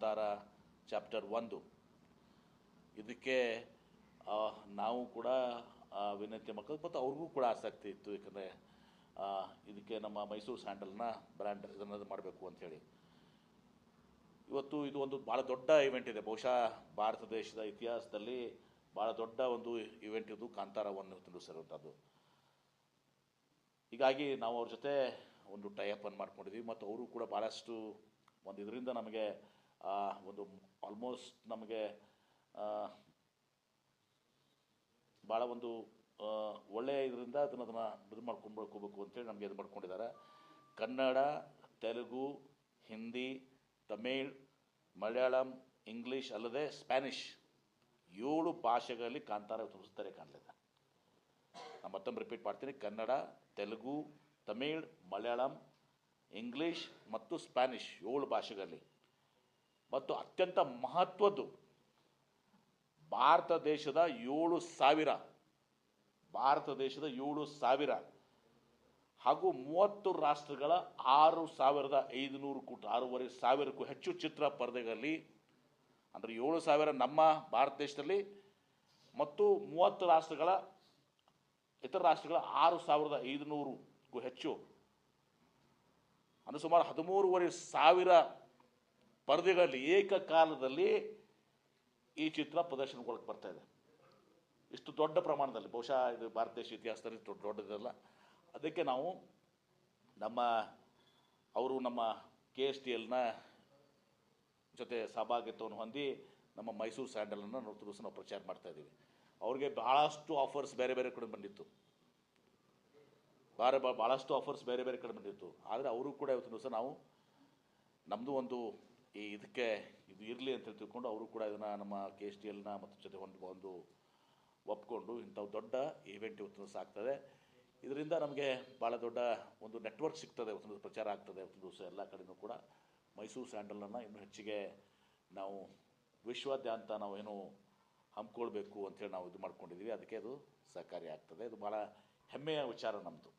Kantara chapter ಒಂದು. ಇದಕ್ಕೆ ನಾವು ಕೂಡ ವಿನಂತಿ ಮಕ್ಕಳು ಮತ್ತು ಅವ್ರಿಗೂ ಕೂಡ ಆಸಕ್ತಿ ಇತ್ತು. ಯಾಕಂದರೆ ಇದಕ್ಕೆ ನಮ್ಮ ಮೈಸೂರು ಸ್ಯಾಂಡಲ್ನ ಬ್ರ್ಯಾಂಡ್ ಇದನ್ನು ಮಾಡಬೇಕು ಅಂಥೇಳಿ ಇವತ್ತು ಇದು ಒಂದು ಭಾಳ ದೊಡ್ಡ ಇವೆಂಟ್ ಇದೆ. ಬಹುಶಃ ಭಾರತ ದೇಶದ ಇತಿಹಾಸದಲ್ಲಿ ಭಾಳ ದೊಡ್ಡ ಒಂದು ಇವೆಂಟ್ ಇದು ಕಾಂತಾರ ಒನ್ ತಿಳಿಸಿರುವಂಥದ್ದು ಹೀಗಾಗಿ ನಾವು ಅವ್ರ ಜೊತೆ ಒಂದು ಟೈಅಪ್ ಅನ್ನು ಮಾಡ್ಕೊಂಡಿದ್ದೀವಿ ಮತ್ತು ಅವರು ಕೂಡ ಭಾಳಷ್ಟು ಒಂದು ಇದರಿಂದ ನಮಗೆ ಒಂದು ಆಲ್ಮೋಸ್ಟ್ ನಮಗೆ ಆ, ಭಾಳ ಒಂದು ಆ, ಒಳ್ಳೆಯ ಇದರಿಂದ ಅದನ್ನು ಅದನ್ನು ಇದು ಮಾಡ್ಕೊಂಡು ಹೋಗ್ಬೇಕು ಅಂತೇಳಿ ನಮಗೆ ಇದು ಮಾಡ್ಕೊಂಡಿದ್ದಾರೆ. ಕನ್ನಡ ತೆಲುಗು ಹಿಂದಿ ತಮಿಳ್ ಮಲಯಾಳಂ ಇಂಗ್ಲೀಷ್ ಅಲ್ಲದೆ ಸ್ಪ್ಯಾನಿಷ್ ಏಳು ಭಾಷೆಗಳಲ್ಲಿ ಕಾಂತಾರ ತೋರಿಸ್ತಾರೆ ಕಾಣಲಿದೆ. ನಾನು ಮತ್ತೊಮ್ಮೆ ರಿಪೀಟ್ ಮಾಡ್ತೀನಿ. ಕನ್ನಡ ತೆಲುಗು ತಮಿಳ್ ಮಲಯಾಳಂ ಇಂಗ್ಲೀಷ್ ಮತ್ತು ಸ್ಪ್ಯಾನಿಷ್ ಏಳು ಭಾಷೆಗಳಲ್ಲಿ. ಮತ್ತು ಅತ್ಯಂತ ಮಹತ್ವದ್ದು ಭಾರತ ದೇಶದ ಏಳು ಸಾವಿರ, ಭಾರತ ದೇಶದ ಏಳು ಸಾವಿರ ಹಾಗೂ ಮೂವತ್ತು ರಾಷ್ಟ್ರಗಳ ಆರು ಸಾವಿರದ ಐದುನೂರು ಕೋಟಿ, ಆರೂವರೆ ಸಾವಿರಕ್ಕೂ ಹೆಚ್ಚು ಚಿತ್ರ ಪರದೆಗಳಲ್ಲಿ, ಅಂದರೆ ಏಳು ಸಾವಿರ ನಮ್ಮ ಭಾರತ ದೇಶದಲ್ಲಿ ಮತ್ತು ಮೂವತ್ತು ರಾಷ್ಟ್ರಗಳ, ಇತರ ರಾಷ್ಟ್ರಗಳ ಆರು ಸಾವಿರದ ಐದುನೂರಕ್ಕೂ ಹೆಚ್ಚು, ಅಂದರೆ ಸುಮಾರು ಹದಿಮೂರುವರೆ ಸಾವಿರ ಪರದೆಗಳಲ್ಲಿ ಏಕಕಾಲದಲ್ಲಿ ಈ ಚಿತ್ರ ಪ್ರದರ್ಶನಗೊಳಕ್ಕೆ ಬರ್ತಾ ಇದೆ. ಇಷ್ಟು ದೊಡ್ಡ ಪ್ರಮಾಣದಲ್ಲಿ, ಬಹುಶಃ ಇದು ಭಾರತ ದೇಶ ಇತಿಹಾಸದಲ್ಲಿ ದೊಡ್ಡ ದೊಡ್ಡದಲ್ಲ ಅದಕ್ಕೆ ನಾವು ನಮ್ಮ, ಅವರು ನಮ್ಮ ಕೆ ಎಸ್ ಟಿ ಎಲ್ನ ಜೊತೆ ಸಹಭಾಗಿತ್ವವನ್ನು ಹೊಂದಿ ನಮ್ಮ ಮೈಸೂರು ಸ್ಯಾಂಡಲನ್ನು ನಾವು ದಿವಸ ನಾವು ಪ್ರಚಾರ ಮಾಡ್ತಾ ಇದ್ದೀವಿ. ಅವ್ರಿಗೆ ಭಾಳಷ್ಟು ಆಫರ್ಸ್ ಬೇರೆ ಬೇರೆ ಕಡೆ ಬಂದಿತ್ತು. ಭಾಳ ಭಾಳಷ್ಟು ಆಫರ್ಸ್ ಬೇರೆ ಬೇರೆ ಕಡೆ ಬಂದಿತ್ತು. ಆದರೆ ಅವರು ಕೂಡ ಇವತ್ತಿನ ದಿವಸ ನಾವು ನಮ್ಮದು ಒಂದು ಈ ಇದಕ್ಕೆ ಇದು ಇರಲಿ ಅಂತ ತಿಳ್ಕೊಂಡು ಅವರು ಕೂಡ ಇದನ್ನು ನಮ್ಮ ಕೆ ಎಸ್ ಟಿ ಎಲ್ನ ಮತ್ತು ಜೊತೆ ಒಂದು ಒಂದು ಒಪ್ಕೊಂಡು ಇಂಥ ದೊಡ್ಡ ಈವೆಂಟ್ ಇವತ್ತು ಆಗ್ತದೆ. ಇದರಿಂದ ನಮಗೆ ಭಾಳ ದೊಡ್ಡ ಒಂದು ನೆಟ್ವರ್ಕ್ ಸಿಗ್ತದೆ ಇವತ್ತಿನ ದಿವಸ ಪ್ರಚಾರ ಆಗ್ತದೆ ಇವತ್ತಿನ ದಿವಸ ಎಲ್ಲ ಕಡೆನೂ ಕೂಡ. ಮೈಸೂರು ಸ್ಯಾಂಡಲನ್ನು ಇನ್ನೂ ಹೆಚ್ಚಿಗೆ ನಾವು ವಿಶ್ವಾದ್ಯಂತ ನಾವೇನು ಹಮ್ಮಿಕೊಳ್ಬೇಕು ಅಂತೇಳಿ ನಾವು ಇದು ಮಾಡ್ಕೊಂಡಿದ್ದೀವಿ ಅದಕ್ಕೆ ಅದು ಸಹಕಾರಿ ಆಗ್ತದೆ. ಇದು ಭಾಳ ಹೆಮ್ಮೆಯ ವಿಚಾರ ನಮ್ಮದು